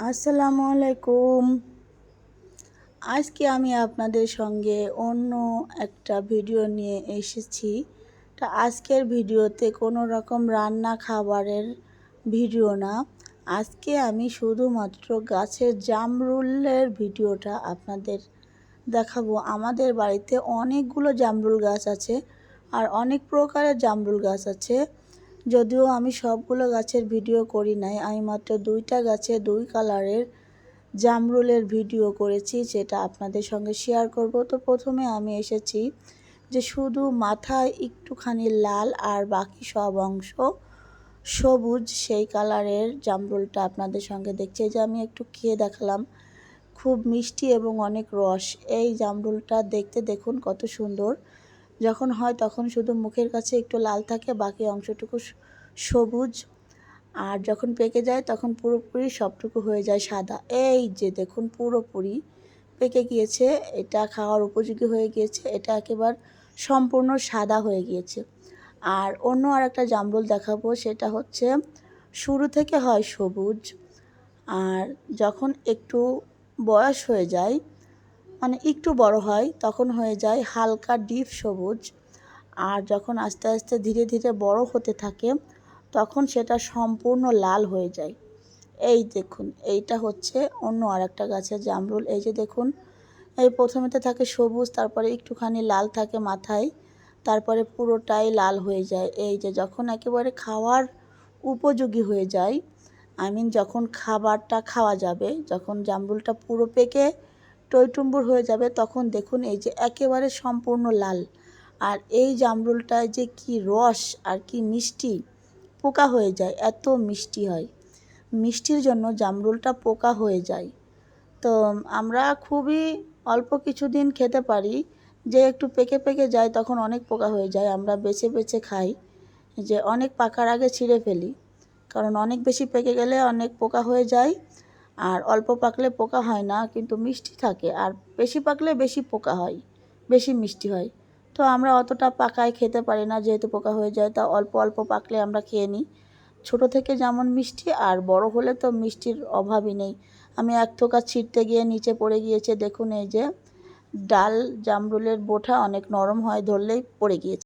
আসসালামু আলাইকুম। আজকে আমি আপনাদের সঙ্গে অন্য একটা ভিডিও নিয়ে এসেছি। তা আজকের ভিডিওতে কোনো রকম রান্না খাবারের ভিডিও না। আজকে আমি শুধুমাত্র গাছের জামরুলের ভিডিওটা আপনাদের দেখাবো। আমাদের বাড়িতে অনেকগুলো জামরুল গাছ আছে আর অনেক প্রকারের জামরুল গাছ আছে। যদিও আমি সবগুলো গাছের ভিডিও করি নাই, আমি মাত্র দুইটা গাছে দুই কালারের জামরুলের ভিডিও করেছি যেটা আপনাদের সঙ্গে শেয়ার করব। তো প্রথমে আমি এসেছি যে শুধু মাথায় একটুখানি লাল আর বাকি সব অংশ সবুজ, সেই কালারের জামরুলটা আপনাদের সঙ্গে দেখছি। যে আমি একটু খেয়ে দেখালাম, খুব মিষ্টি এবং অনেক রস। এই জামরুলটা দেখতে দেখুন কত সুন্দর। যখন হয় তখন শুধু মুখের কাছে একটু লাল থাকে, বাকি অংশটুকু সবুজ। আর যখন পেকে যায় তখন পুরোপুরি সবটুকু হয়ে যায় সাদা। এই যে দেখুন পুরোপুরি পেকে গিয়েছে, এটা খাওয়ার উপযোগী হয়ে গিয়েছে, এটা একেবারে সম্পূর্ণ সাদা হয়ে গিয়েছে। আর অন্য আর একটা জামরুল দেখাবো, সেটা হচ্ছে শুরু থেকে হয় সবুজ। আর যখন একটু বয়স হয়ে যায় মানে একটু বড় হয়, তখন হয়ে যায় হালকা ডিপ সবুজ। আর যখন আস্তে আস্তে ধীরে ধীরে বড় হতে থাকে, তখন সেটা সম্পূর্ণ লাল হয়ে যায়। এই দেখুন, এইটা হচ্ছে অন্য আর একটা গাছের জামরুল। এই যে দেখুন, এই প্রথমেতে থাকে সবুজ, তারপরে একটুখানি লাল থাকে মাথায়, তারপরে পুরোটাই লাল হয়ে যায়। এই যে যখন একেবারে খাওয়ার উপযোগী হয়ে যায়, আই মিন যখন খাবারটা খাওয়া যাবে, যখন জামরুলটা পুরো পেকে টইটুম্বুর হয়ে যাবে তখন দেখুন এই যে একেবারে সম্পূর্ণ লাল। আর এই জামরুলটায় যে কি রস আর কি মিষ্টি পোকা হয়ে যায়, এত মিষ্টি হয়। মিষ্টির জন্য জামরুলটা পোকা হয়ে যায়। তো আমরা খুবই অল্প কিছুদিন খেতে পারি, যে একটু পেকে পেকে যায় তখন অনেক পোকা হয়ে যায়, আমরা বেছে বেছে খাই। যে অনেক পাকার আগে ছিঁড়ে ফেলি, কারণ অনেক বেশি পেকে গেলে অনেক পোকা হয়ে যায়। আর অল্প পাকলে পোকা হয় না, কিন্তু মিষ্টি থাকে। আর বেশি পাকলে বেশি পোকা হয়, বেশি মিষ্টি হয়। তো আমরা অতটা পাকায় খেতে পারি না, যেহেতু পোকা হয়ে যায়, তা অল্প অল্প পাকলে আমরা খেয়ে নিই। ছোটো থেকে যেমন মিষ্টি, আর বড় হলে তো মিষ্টির অভাবই নেই। আমি এক থোকা ছিটতে গিয়ে নিচে পড়ে গিয়েছে, দেখুন এই যে ডাল জামরুলের বোঠা অনেক নরম হয়, ধরলেই পড়ে গিয়েছে।